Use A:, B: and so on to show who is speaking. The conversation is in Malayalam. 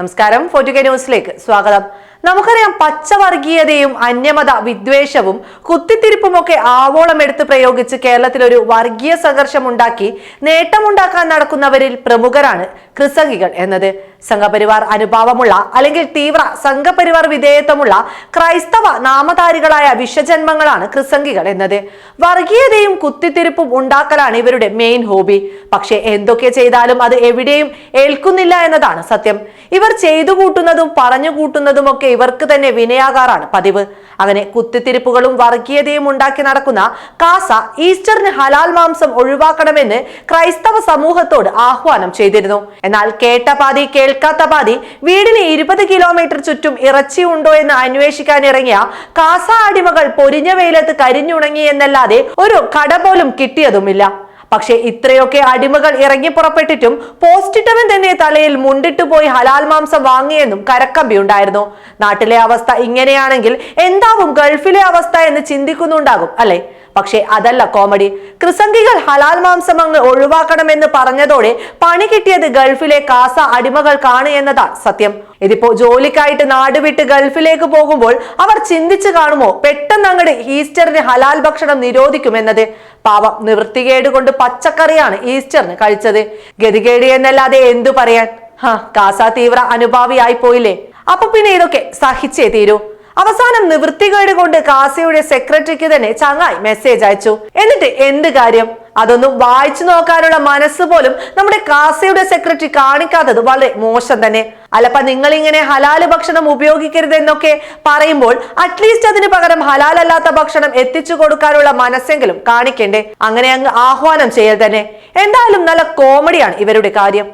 A: നമസ്കാരം. ഫോർട്ടുകെ ന്യൂസിലേക്ക് സ്വാഗതം. നമുക്കറിയാം പച്ചവർഗീയതയും അന്യമത വിദ്വേഷവും കുത്തിത്തിരിപ്പുമൊക്കെ ആവോളം എടുത്ത് പ്രയോഗിച്ച് കേരളത്തിൽ ഒരു വർഗീയ സംഘർഷം ഉണ്ടാക്കി നേട്ടമുണ്ടാക്കാൻ നടക്കുന്നവരിൽ പ്രമുഖരാണ് ക്രിസംഗികൾ എന്നത്. സംഘപരിവാർ അനുഭാവമുള്ള അല്ലെങ്കിൽ തീവ്ര സംഘപരിവാർ വിധേയത്വമുള്ള ക്രൈസ്തവ നാമധാരികളായ വിഷജന്മങ്ങളാണ് ക്രിസംഗികൾ എന്നത്. വർഗീയതയും കുത്തിത്തിരിപ്പും ഉണ്ടാക്കലാണ് ഇവരുടെ മെയിൻ ഹോബി പക്ഷെ എന്തൊക്കെ ചെയ്താലും അത് എവിടെയും ഏൽക്കുന്നില്ല എന്നതാണ് സത്യം. ഇവർ ചെയ്തു കൂട്ടുന്നതും പറഞ്ഞു കൂട്ടുന്നതും ഒക്കെ ഇവർക്ക് തന്നെ വിനയാകാറാണ് പതിവ്. അങ്ങനെ കുത്തിത്തിരിപ്പുകളും വർഗീയതയും ഉണ്ടാക്കി നടക്കുന്ന കാസ ഈസ്റ്ററിന് ഹലാൽ മാംസം ഒഴിവാക്കണമെന്ന് ക്രൈസ്തവ സമൂഹത്തോട് ആഹ്വാനം ചെയ്തിരുന്നു. എന്നാൽ കേട്ട പാതി കേൾക്കാത്ത പാതി വീടിന് ഇരുപത് കിലോമീറ്റർ ചുറ്റും ഇറച്ചി ഉണ്ടോ എന്ന് അന്വേഷിക്കാൻ ഇറങ്ങിയ കാസ അടിമകൾ പൊരിഞ്ഞ വെയിലത്ത് കരിഞ്ഞുണങ്ങി എന്നല്ലാതെ ഒരു കട പോലും കിട്ടിയതുമില്ല. പക്ഷെ ഇത്രയൊക്കെ അടിമകൾ ഇറങ്ങി പുറപ്പെട്ടിട്ടും പോസ്റ്റിട്ടവൻ തന്നെ തലയിൽ മുണ്ടിട്ടു പോയി ഹലാൽ മാംസം വാങ്ങിയെന്നും കരക്കമ്പി ഉണ്ടായിരുന്നു. നാട്ടിലെ അവസ്ഥ ഇങ്ങനെയാണെങ്കിൽ എന്താവും ഗൾഫിലെ അവസ്ഥ എന്ന് ചിന്തിക്കുന്നുണ്ടാകും അല്ലെ? പക്ഷേ അതല്ല കോമഡി. ക്രിസംഗികൾ ഹലാൽ മാംസം അങ്ങ് ഒഴിവാക്കണമെന്ന് പറഞ്ഞതോടെ പണി കിട്ടിയത് ഗൾഫിലെ കാസ അടിമകൾക്കാണ് എന്നതാണ് സത്യം. ഇതിപ്പോ ജോലിക്കായിട്ട് നാടുവിട്ട് ഗൾഫിലേക്ക് പോകുമ്പോൾ അവർ ചിന്തിച്ചു കാണുമോ പെട്ടെന്ന് അങ്ങട് ഈസ്റ്ററിന് ഹലാൽ ഭക്ഷണം നിരോധിക്കുമെന്നത്? പാവം നിവൃത്തികേട് കൊണ്ട് പച്ചക്കറിയാണ് ഈസ്റ്ററിന് കഴിച്ചത്. ഗതികേട് എന്നല്ലാതെ എന്തു പറയാൻ? ഹാ കാസ തീവ്ര അനുഭാവിയായി പോയില്ലേ? അപ്പൊ പിന്നെ ഇതൊക്കെ സഹിച്ചേ തീരൂ. അവസാനം നിവൃത്തികേട് കൊണ്ട് കാസിയുടെ സെക്രട്ടറിക്ക് തന്നെ ചങ്ങായി മെസ്സേജ് അയച്ചു. എന്നിട്ട് എന്ത് കാര്യം? അതൊന്നും വായിച്ചു നോക്കാനുള്ള മനസ്സ് പോലും നമ്മുടെ കാസയുടെ സെക്രട്ടറി കാണിക്കാത്തത് വളരെ മോശം തന്നെ. അല്ലപ്പ നിങ്ങൾ ഇങ്ങനെ ഹലാൽ ഭക്ഷണം ഉപയോഗിക്കരുത് എന്നൊക്കെ പറയുമ്പോൾ അറ്റ്ലീസ്റ്റ് അതിന് പകരം ഹലാലല്ലാത്ത ഭക്ഷണം എത്തിച്ചു കൊടുക്കാനുള്ള മനസ്സെങ്കിലും കാണിക്കണ്ടേ? അങ്ങനെ അങ്ങ് ആഹ്വാനം ചെയ്യൽ തന്നെ. എന്തായാലും നല്ല കോമഡിയാണ് ഇവരുടെ കാര്യം.